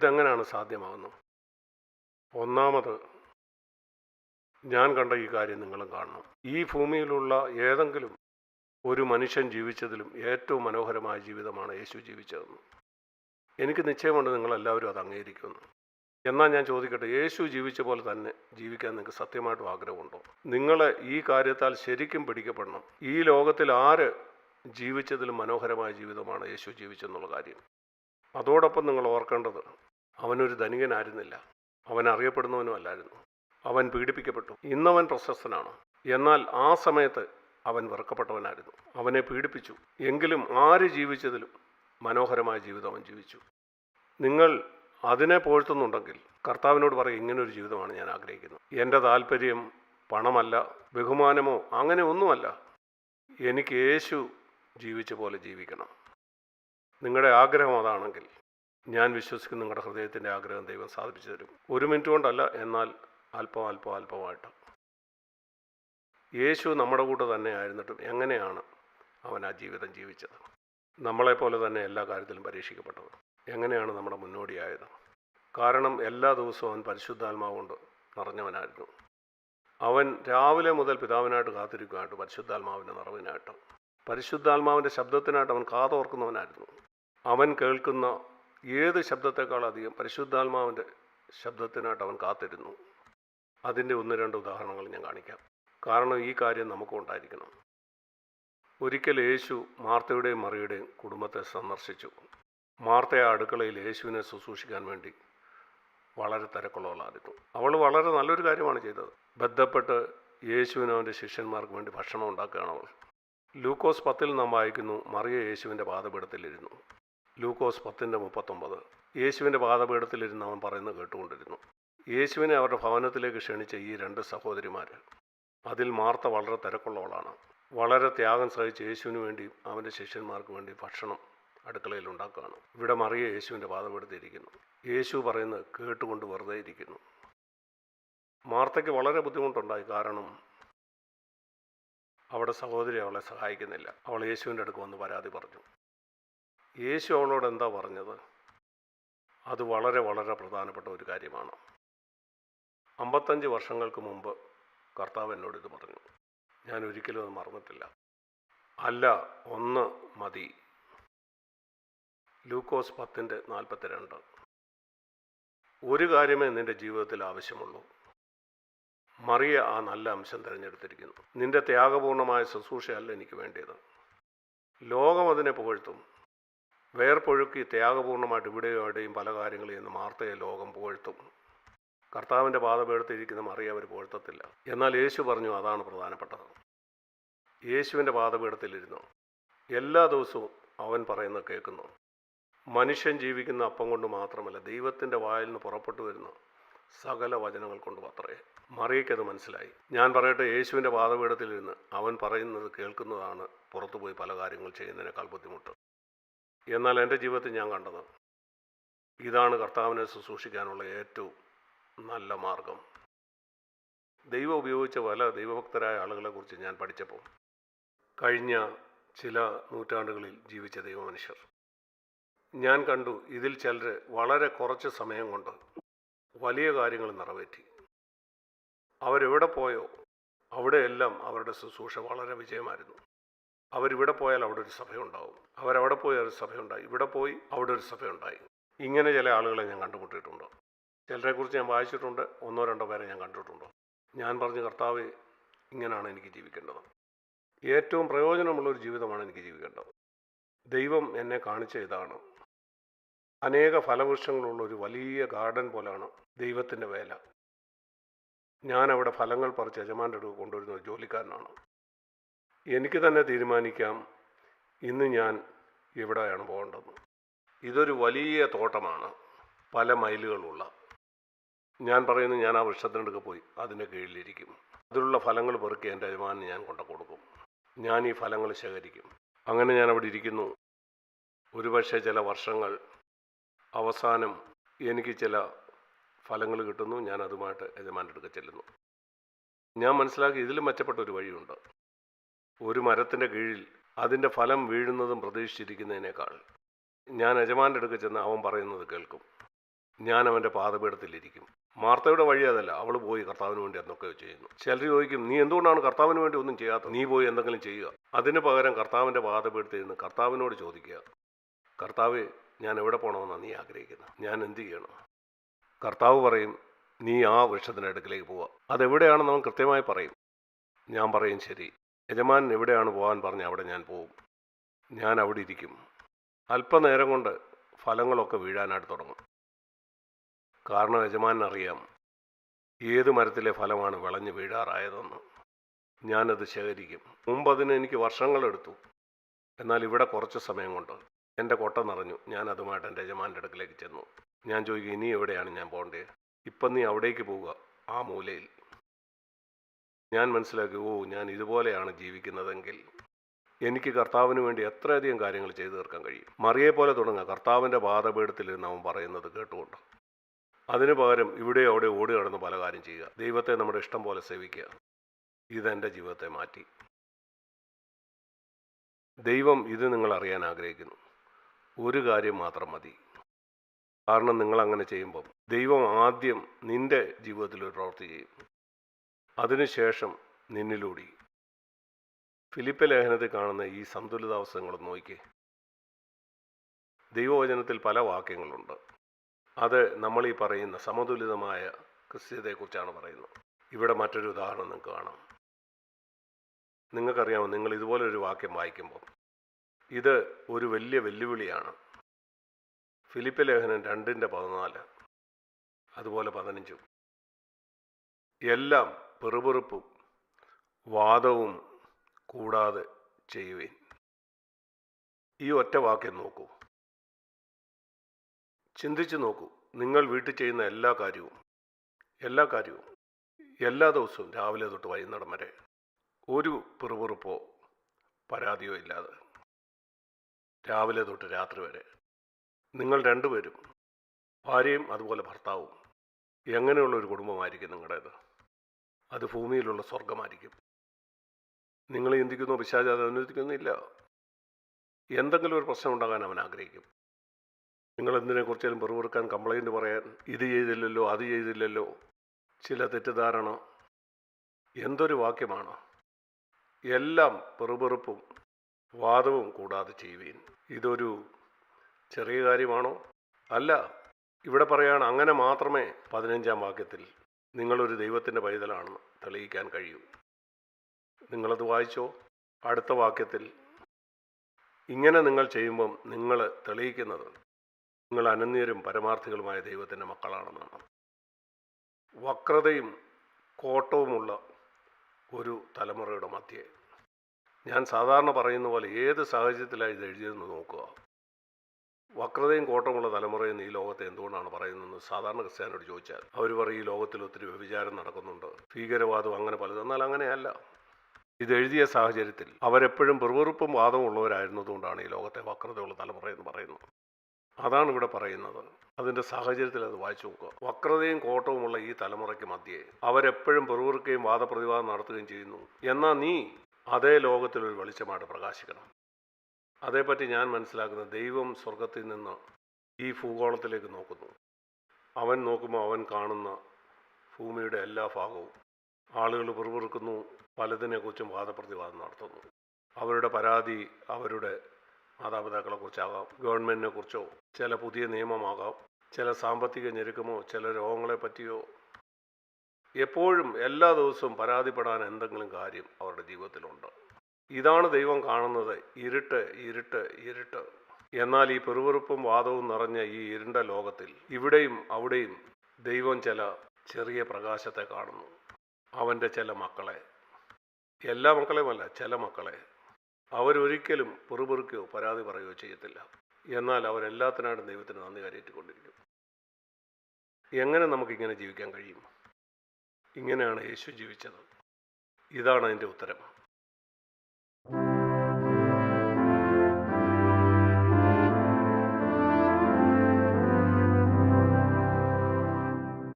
ഇതെങ്ങനെയാണ് സാധ്യമാകുന്നത്. ഒന്നാമത് ഞാൻ കണ്ട ഈ കാര്യം നിങ്ങളും കാണണം. ഈ ഭൂമിയിലുള്ള ഏതെങ്കിലും ഒരു മനുഷ്യൻ ജീവിച്ചതിലും ഏറ്റവും മനോഹരമായ ജീവിതമാണ് യേശു ജീവിച്ചതെന്ന്. എനിക്ക് നിശ്ചയമുണ്ട് നിങ്ങളെല്ലാവരും അത് അംഗീകരിക്കുമെന്ന്. എന്നാൽ ഞാൻ ചോദിക്കട്ടെ യേശു ജീവിച്ച പോലെ തന്നെ ജീവിക്കാൻ നിങ്ങൾക്ക് സത്യമായിട്ടും ആഗ്രഹമുണ്ടോ? നിങ്ങളെ ഈ കാര്യത്താൽ ശരിക്കും പിടിക്കപ്പെടണം. ഈ ലോകത്തിൽ ആര് ജീവിച്ചതിലും മനോഹരമായ ജീവിതമാണ് യേശു ജീവിച്ചെന്നുള്ള കാര്യം. അതോടൊപ്പം നിങ്ങൾ ഓർക്കേണ്ടത് അവനൊരു ധനികനായിരുന്നില്ല. അവൻ അറിയപ്പെടുന്നവനും അല്ലായിരുന്നു. അവൻ പീഡിപ്പിക്കപ്പെട്ടു. ഇന്നവൻ പ്രശസ്തനാണ്. എന്നാൽ ആ സമയത്ത് അവൻ വെറുക്കപ്പെട്ടവനായിരുന്നു. അവനെ പീഡിപ്പിച്ചു. എങ്കിലും ആര് ജീവിച്ചതിലും മനോഹരമായ ജീവിതം അവൻ ജീവിച്ചു. നിങ്ങൾ അതിനെ പോഴ്ത്തുന്നുണ്ടെങ്കിൽ കർത്താവിനോട് പറയും ഇങ്ങനൊരു ജീവിതമാണ് ഞാൻ ആഗ്രഹിക്കുന്നത്. എന്റെ താല്പര്യം പണമല്ല ബഹുമാനമോ അങ്ങനെ ഒന്നുമല്ല. എനിക്ക് യേശു ജീവിച്ച പോലെ ജീവിക്കണം. നിങ്ങളുടെ ആഗ്രഹം അതാണെങ്കിൽ ഞാൻ വിശ്വസിക്കുന്ന നിങ്ങളുടെ ഹൃദയത്തിന്റെ ആഗ്രഹം ദൈവം സാധിപ്പിച്ചു തരും. ഒരു മിനിറ്റ് കൊണ്ടല്ല എന്നാൽ അല്പം അല്പം അല്പമായിട്ട്. യേശു നമ്മുടെ കൂടെ തന്നെ ആയിരുന്നിട്ടും എങ്ങനെയാണ് അവൻ ആ ജീവിതം ജീവിച്ചത്? നമ്മളെപ്പോലെ തന്നെ എല്ലാ കാര്യത്തിലും പരീക്ഷിക്കപ്പെട്ടത്. എങ്ങനെയാണ് നമ്മുടെ മുന്നോടിയായത്? കാരണം എല്ലാ ദിവസവും അവൻ പരിശുദ്ധാത്മാവ് കൊണ്ട് നിറഞ്ഞവനായിരുന്നു. അവൻ രാവിലെ മുതൽ പിതാവിനായിട്ട് കാത്തിരിക്കുകയായിട്ട് പരിശുദ്ധാത്മാവിന്റെ നിറവിനായിട്ട്. പരിശുദ്ധാത്മാവിന്റെ ശബ്ദത്തിനായിട്ട് അവൻ കാതോർക്കുന്നവനായിരുന്നു. അവൻ കേൾക്കുന്ന ഏത് ശബ്ദത്തെക്കാളധികം പരിശുദ്ധാത്മാവിന്റെ ശബ്ദത്തിനായിട്ട് അവൻ കാത്തിരുന്നു? അതിന്റെ ഒന്ന് രണ്ട് ഉദാഹരണങ്ങൾ ഞാൻ കാണിക്കാം. കാരണം ഈ കാര്യം നമുക്കും ഉണ്ടായിരിക്കണം. ഒരിക്കൽ യേശു മാർത്തയുടെയും മറിയുടെയും കുടുംബത്തെ സന്ദർശിച്ചു. മാർത്തയ അടുക്കളയിൽ യേശുവിനെ ശുശ്രൂഷിക്കാൻ വേണ്ടി വളരെ തിരക്കുള്ളവളായിരുന്നു. അവൾ വളരെ നല്ലൊരു കാര്യമാണ് ചെയ്തത്. ബന്ധപ്പെട്ട് യേശുവിനും അവന്റെ ശിഷ്യന്മാർക്ക് വേണ്ടി ഭക്ഷണം ഉണ്ടാക്കുകയാണ് അവൾ. ലൂക്കോസ് പത്തിൽ നാം വായിക്കുന്നു മറിയ യേശുവിന്റെ പാദപീഠത്തിലിരുന്നു. ലൂക്കോസ് പത്തിന്റെ മുപ്പത്തൊമ്പത്. യേശുവിന്റെ പാദപീഠത്തിലിരുന്ന് അവൻ പറയുന്നത് കേട്ടുകൊണ്ടിരുന്നു. യേശുവിനെ അവരുടെ ഭവനത്തിലേക്ക് ക്ഷണിച്ച ഈ രണ്ട് സഹോദരിമാർ അതിൽ മാർത്ത വളരെ തിരക്കുള്ളവളാണ്. വളരെ ത്യാഗം സഹിച്ച് യേശുവിന് വേണ്ടി അവന്റെ ശിഷ്യന്മാർക്ക് വേണ്ടി ഭക്ഷണം അടുക്കളയിൽ ഉണ്ടാക്കുകയാണ്. ഇവിടെ മറിയ യേശുവിന്റെ പാതപെടുത്തിയിരിക്കുന്നു യേശു പറയുന്നത് കേട്ടുകൊണ്ട് വെറുതെ ഇരിക്കുന്നു. മാർത്തയ്ക്ക് വളരെ ബുദ്ധിമുട്ടുണ്ടായി. കാരണം അവിടെ സഹോദരി അവളെ സഹായിക്കുന്നില്ല. അവൾ യേശുവിന്റെ അടുക്ക് വന്ന് പരാതി പറഞ്ഞു. യേശു അവളോട് എന്താ പറഞ്ഞത്? അത് വളരെ വളരെ പ്രധാനപ്പെട്ട ഒരു കാര്യമാണ്. അമ്പത്തഞ്ച് വർഷങ്ങൾക്ക് മുമ്പ് കർത്താവ് എന്നോട് ഇത് പറഞ്ഞു. ഞാൻ ഒരിക്കലും അത് മറന്നിട്ടില്ല. അല്ല ഒന്ന് മതി. ലൂക്കോസ് പത്തിന്റെ നാൽപ്പത്തിരണ്ട്. ഒരു കാര്യമേ നിന്റെ ജീവിതത്തിൽ ആവശ്യമുള്ളൂ. മറിയ ആ നല്ല അംശം തിരഞ്ഞെടുത്തിരിക്കുന്നു. നിന്റെ ത്യാഗപൂർണമായ ശുശ്രൂഷയല്ല എനിക്ക് വേണ്ടിയത്. ലോകം അതിനെ പുകഴ്ത്തും. വേർപ്പൊഴുക്കി ത്യാഗപൂർണമായിട്ട് ഇവിടെയും പല കാര്യങ്ങളെയും നിന്ന് മാർത്തയെ ലോകം പുകഴ്ത്തും. കർത്താവിന്റെ പാതപീഠത്തിരിക്കുന്ന മറിയ അവർ പുകഴ്ത്തത്തില്ല. എന്നാൽ യേശു പറഞ്ഞു അതാണ് പ്രധാനപ്പെട്ടത്. യേശുവിന്റെ പാതപീഠത്തിലിരുന്നു എല്ലാ ദിവസവും അവൻ പറയുന്നത് കേൾക്കുന്നു. മനുഷ്യൻ ജീവിക്കുന്ന അപ്പം കൊണ്ട് മാത്രമല്ല ദൈവത്തിന്റെ വായിൽ നിന്ന് പുറപ്പെട്ടു വരുന്ന സകല വചനങ്ങൾ കൊണ്ട് അത്രേ. മറിയയ്ക്കത് മനസ്സിലായി. ഞാൻ പറയട്ടെ യേശുവിന്റെ പാതപീഠത്തിലിരുന്ന് അവൻ പറയുന്നത് കേൾക്കുന്നതാണ് പുറത്തുപോയി പല കാര്യങ്ങൾ ചെയ്യുന്നതിനേക്കാൾ ബുദ്ധിമുട്ട്. എന്നാൽ എന്റെ ജീവിതത്തിൽ ഞാൻ കണ്ടത് ഇതാണ് കർത്താവിനെ ശുശ്രൂഷിക്കാനുള്ള ഏറ്റവും നല്ല മാർഗം. ദൈവം ഉപയോഗിച്ച പല ദൈവഭക്തരായ ആളുകളെക്കുറിച്ച് ഞാൻ പഠിച്ചപ്പോൾ കഴിഞ്ഞ ചില നൂറ്റാണ്ടുകളിൽ ജീവിച്ച ദൈവമനുഷ്യർ. ഞാൻ കണ്ടു ഇതിൽ ചിലർ വളരെ കുറച്ച് സമയം കൊണ്ട് വലിയ കാര്യങ്ങൾ നിറവേറ്റി. അവരെവിടെ പോയോ അവിടെയെല്ലാം അവരുടെ ശുശ്രൂഷ വളരെ വിജയമായിരുന്നു. അവരിവിടെ പോയാൽ അവിടെ ഒരു സഭയുണ്ടാവും. അവരവിടെ പോയി ഒരു സഭയുണ്ടായി. ഇവിടെ പോയി അവിടെ ഒരു സഭയുണ്ടായി. ഇങ്ങനെ ചില ആളുകളെ ഞാൻ കണ്ടുമുട്ടിയിട്ടുണ്ട്. ചിലരെക്കുറിച്ച് ഞാൻ വായിച്ചിട്ടുണ്ട്. ഒന്നോ രണ്ടോ പേരെ ഞാൻ കണ്ടിട്ടുണ്ട്. ഞാൻ പറഞ്ഞു കർത്താവ് ഇങ്ങനെയാണ് എനിക്ക് ജീവിക്കേണ്ടത്. ഏറ്റവും പ്രയോജനമുള്ള ഒരു ജീവിതമാണ് എനിക്ക് ജീവിക്കേണ്ടത്. ദൈവം എന്നെ കാണിച്ച ഇതാണ്. അനേക ഫലവൃക്ഷങ്ങളുള്ള ഒരു വലിയ ഗാർഡൻ പോലാണ് ദൈവത്തിന്റെ വേല. ഞാൻ അവിടെ ഫലങ്ങൾ പറിച്ച് യജമാന്റെ അടുത്ത് കൊണ്ടുവരുന്ന ഒരു ജോലിക്കാരനാണ്. എനിക്ക് തന്നെ തീരുമാനിക്കാം. ഇന്ന് ഞാൻ എവിടെയാണ് പോകേണ്ടത്? ഇതൊരു വലിയ തോട്ടമാണ്. പല മൈലുകളുള്ള. ഞാൻ പറയുന്നു ഞാൻ ആ വൃക്ഷത്തിനടുക്ക് പോയി. അതിന്റെ കീഴിലിരിക്കും. അതിലുള്ള ഫലങ്ങൾ പെറുക്കി എന്റെ യജമാനിന് ഞാൻ കൊണ്ടു കൊടുക്കും. ഞാൻ ഈ ഫലങ്ങൾ ശേഖരിക്കും. അങ്ങനെ ഞാൻ അവിടെ ഇരിക്കുന്നു. ഒരുപക്ഷെ ചില വർഷങ്ങൾ അവസാനം എനിക്ക് ചില ഫലങ്ങൾ കിട്ടുന്നു. ഞാൻ അതുമായിട്ട് യജമാന്റെ അടുക്ക ചെല്ലുന്നു. ഞാൻ മനസ്സിലാക്കി ഇതിലും മെച്ചപ്പെട്ട ഒരു വഴിയുണ്ട്. ഒരു മരത്തിന്റെ കീഴിൽ അതിന്റെ ഫലം വീഴുന്നതും പ്രതീക്ഷിച്ചിരിക്കുന്നതിനേക്കാൾ. ഞാൻ യജമാന്റെ അടുക്ക ചെന്ന് അവൻ പറയുന്നത് കേൾക്കും. ഞാൻ അവന്റെ പാതപീഠത്തിലിരിക്കും മാർത്തയുടെ വഴി അതല്ല അവൾ പോയി കർത്താവിന് വേണ്ടി എന്നൊക്കെ ചെയ്യുന്നു. ചിലർ ചോദിക്കും നീ എന്തുകൊണ്ടാണ് കർത്താവിന് വേണ്ടി ഒന്നും ചെയ്യാത്ത? നീ പോയി എന്തെങ്കിലും ചെയ്യുക. അതിന് പകരം കർത്താവിന്റെ പാതപീഠത്തിൽ നിന്ന് കർത്താവിനോട് ചോദിക്കുക കർത്താവ് ഞാൻ എവിടെ പോകണമെന്നാണ് നീ ആഗ്രഹിക്കുന്നത് ഞാൻ എന്ത് ചെയ്യണം? കർത്താവ് പറയും നീ ആ വൃക്ഷത്തിന്റെ അടുക്കിലേക്ക് പോവുക. അതെവിടെയാണെന്ന് അവൻ കൃത്യമായി പറയും. ഞാൻ പറയും ശരി. യജമാനൻ എവിടെയാണ് പോകാൻ പറഞ്ഞ് അവിടെ ഞാൻ പോകും ഞാൻ അവിടെ ഇരിക്കും. അല്പനേരം കൊണ്ട് ഫലങ്ങളൊക്കെ വീഴാനായിട്ട് തുടങ്ങും. കാരണം യജമാൻ അറിയാം ഏത് മരത്തിലെ ഫലമാണ് വിളഞ്ഞു വീഴാറായതെന്ന്. ഞാനത് ശേഖരിക്കും. മുമ്പ് അതിന് എനിക്ക് വർഷങ്ങളെടുത്തു. എന്നാൽ ഇവിടെ കുറച്ച് സമയം കൊണ്ട് എന്റെ കൊട്ട നിറഞ്ഞു. ഞാൻ അതുമായിട്ട് എന്റെ യജമാന്റെ അടുക്കിലേക്ക് ചെന്നു. ഞാൻ ചോദിക്കും ഇനി എവിടെയാണ് ഞാൻ പോകേണ്ടത്? ഇപ്പം നീ അവിടേക്ക് പോവുക ആ മൂലയിൽ. ഞാൻ മനസ്സിലാക്കി ഓ ഞാൻ ഇതുപോലെയാണ് ജീവിക്കുന്നതെങ്കിൽ എനിക്ക് കർത്താവിന് വേണ്ടി എത്രയധികം കാര്യങ്ങൾ ചെയ്തു തീർക്കാൻ കഴിയും. മറിയെ പോലെ തുടങ്ങുക കർത്താവിന്റെ പാദപീഠത്തിലിരുന്ന് അവൻ പറയുന്നത് കേട്ടുകൊണ്ട്? അതിനു പകരം ഇവിടെ അവിടെ ഓടി നടന്ന് പല കാര്യം ചെയ്യുക. ദൈവത്തെ നമ്മുടെ ഇഷ്ടം പോലെ സേവിക്കുക. ഇതെന്റെ ജീവിതത്തെ മാറ്റി. ദൈവം ഇത് നിങ്ങൾ അറിയാൻ ആഗ്രഹിക്കുന്നു. ഒരു കാര്യം മാത്രം മതി. കാരണം നിങ്ങൾ അങ്ങനെ ചെയ്യുമ്പോൾ ദൈവം ആദ്യം നിന്റെ ജീവിതത്തിൽ ഒരു പ്രവൃത്തി ചെയ്യും. അതിനുശേഷം നിന്നിലൂടി. ഫിലിപ്പ ലേഖനത്തിൽ കാണുന്ന ഈ സന്തുലിതാവസ്ഥകളൊന്ന് നോക്കിക്കേ. ദൈവവചനത്തിൽ പല വാക്യങ്ങളുണ്ട്. അത് നമ്മൾ ഈ പറയുന്ന സമതുലിതമായ ക്രിസ്ത്യതയെക്കുറിച്ചാണ് പറയുന്നത്. ഇവിടെ മറ്റൊരു ഉദാഹരണം നിങ്ങൾക്ക് കാണാം. നിങ്ങൾക്കറിയാമോ നിങ്ങൾ ഇതുപോലൊരു വാക്യം വായിക്കുമ്പോൾ ഇത് ഒരു വലിയ വെല്ലുവിളിയാണ്. ഫിലിപ്പ ലേഖനം രണ്ടിന്റെ പതിനാല് അതുപോലെ പതിനഞ്ചും. എല്ലാം പെറുപെറുപ്പും വാദവും കൂടാതെ ചെയ്യുവേൻ. ഈ ഒറ്റ വാക്യം നോക്കൂ. ചിന്തിച്ചു നോക്കൂ. നിങ്ങൾ വീട്ടിൽ ചെയ്യുന്ന എല്ലാ കാര്യവും എല്ലാ കാര്യവും എല്ലാ ദിവസവും രാവിലെ തൊട്ട് വൈകുന്നേരം വരെ ഒരു പിറുപിറുപ്പോ പരാതിയോ ഇല്ലാതെ. രാവിലെ തൊട്ട് രാത്രി വരെ നിങ്ങൾ രണ്ടുപേരും ഭാര്യയും അതുപോലെ ഭർത്താവും എങ്ങനെയുള്ള ഒരു കുടുംബമായിരിക്കും നിങ്ങളുടേത്? അത് ഭൂമിയിലുള്ള സ്വർഗമായിരിക്കും നിങ്ങൾ ചിന്തിക്കുന്നോ പിശാജ് അത് അനുവദിക്കുന്നില്ല. എന്തെങ്കിലും ഒരു പ്രശ്നം ഉണ്ടാകാൻ അവൻ ആഗ്രഹിക്കും. നിങ്ങൾ എന്തിനെക്കുറിച്ചാലും പെറുപെറുക്കാൻ കംപ്ലൈന്റ് പറയാൻ ഇത് ചെയ്തില്ലല്ലോ അത് ചെയ്തില്ലല്ലോ ചില തെറ്റിദ്ധാരണ എന്തൊരു വാക്യമാണ്. എല്ലാം പെറുപെറുപ്പും വാദവും കൂടാതെ ചെയ്യുവീൻ. ഇതൊരു ചെറിയ കാര്യമാണോ? അല്ല ഇവിടെ പറയാണ് അങ്ങനെ മാത്രമേ പതിനഞ്ചാം വാക്യത്തിൽ നിങ്ങളൊരു ദൈവത്തിന്റെ പൈതലാണെന്ന് തെളിയിക്കാൻ കഴിയൂ. നിങ്ങളത് വായിച്ചോ? അടുത്ത വാക്യത്തിൽ ഇങ്ങനെ നിങ്ങൾ ചെയ്യുമ്പം നിങ്ങൾ തെളിയിക്കുന്നത് നിങ്ങൾ അനന്യരും പരമാർത്ഥികളുമായ ദൈവത്തിന്റെ മക്കളാണെന്നാണ്. വക്രതയും കോട്ടവുമുള്ള ഒരു തലമുറയുടെ മധ്യേ ഞാൻ സാധാരണ പറയുന്ന പോലെ ഏത് സാഹചര്യത്തിലാണ് ഇത് എഴുതിയതെന്ന് നോക്കുക. വക്രതയും കോട്ടമുള്ള തലമുറയെന്ന് ഈ ലോകത്തെ എന്തുകൊണ്ടാണ് പറയുന്നതെന്ന് സാധാരണ ക്രിസ്ത്യാനോട് ചോദിച്ചാൽ അവർ പറയും ഈ ലോകത്തിൽ ഒത്തിരി വ്യഭിചാരം നടക്കുന്നുണ്ട് ഭീകരവാദം അങ്ങനെ പലതും. എന്നാൽ അങ്ങനെയല്ല. ഇത് എഴുതിയ സാഹചര്യത്തിൽ അവരെപ്പോഴും പെറുപെറുപ്പും വാദവും ഉള്ളവരായിരുന്നതുകൊണ്ടാണ് ഈ ലോകത്തെ വക്രതയുള്ള തലമുറ എന്ന് പറയുന്നത്. അതാണ് ഇവിടെ പറയുന്നത്. അതിന്റെ സാഹചര്യത്തിൽ അത് വായിച്ചു നോക്കുക. വക്രതയും കോട്ടവുമുള്ള ഈ തലമുറയ്ക്ക് മധ്യേ അവരെപ്പോഴും പെറുപെറുക്കുകയും വാദപ്രതിവാദം നടത്തുകയും ചെയ്യുന്നു. എന്നാൽ നീ അതേ ലോകത്തിൽ ഒരു വെളിച്ചമായിട്ട് പ്രകാശിക്കണം. അതേപ്പറ്റി ഞാൻ മനസ്സിലാക്കുന്നത് ദൈവം സ്വർഗത്തിൽ നിന്ന് ഈ ഭൂഗോളത്തിലേക്ക് നോക്കുന്നു. അവൻ നോക്കുമ്പോൾ അവൻ കാണുന്ന ഭൂമിയുടെ എല്ലാ ഭാഗവും. ആളുകൾ പിറുപിറുക്കുന്നു പലതിനെക്കുറിച്ചും വാദപ്രതിവാദം നടത്തുന്നു. അവരുടെ പരാതി അവരുടെ മാതാപിതാക്കളെക്കുറിച്ചാകാം ഗവൺമെന്റിനെ കുറിച്ചോ ചില പുതിയ നിയമമാകാം ചില സാമ്പത്തിക ഞെരുക്കമോ ചില രോഗങ്ങളെ പറ്റിയോ എപ്പോഴും എല്ലാ ദിവസവും പരാതിപ്പെടാൻ എന്തെങ്കിലും കാര്യം അവരുടെ ജീവിതത്തിലുണ്ട്. ഇതാണ് ദൈവം കാണുന്നത്. ഇരുട്ട് ഇരുട്ട് ഇരുട്ട്. എന്നാൽ ഈ പെറുപെറുപ്പും വാദവും നിറഞ്ഞ ഈ ഇരുണ്ട ലോകത്തിൽ ഇവിടെയും അവിടെയും ദൈവം ചില ചെറിയ പ്രകാശത്തെ കാണുന്നു. അവന്റെ ചില മക്കളെ. എല്ലാ മക്കളെയുമല്ല ചില മക്കളെ. അവരൊരിക്കലും പെറുപെറുക്കുകയോ പരാതി പറയുകയോ ചെയ്യത്തില്ല. എന്നാൽ അവരെല്ലാത്തിനായിട്ടും ദൈവത്തിന് നന്ദി കരയേറ്റിക്കൊണ്ടിരിക്കും. എങ്ങനെ നമുക്കിങ്ങനെ ജീവിക്കാൻ കഴിയും? ഇങ്ങനെയാണ് യേശു ജീവിച്ചത്. ഇതാണ് അതിന്റെ ഉത്തരം.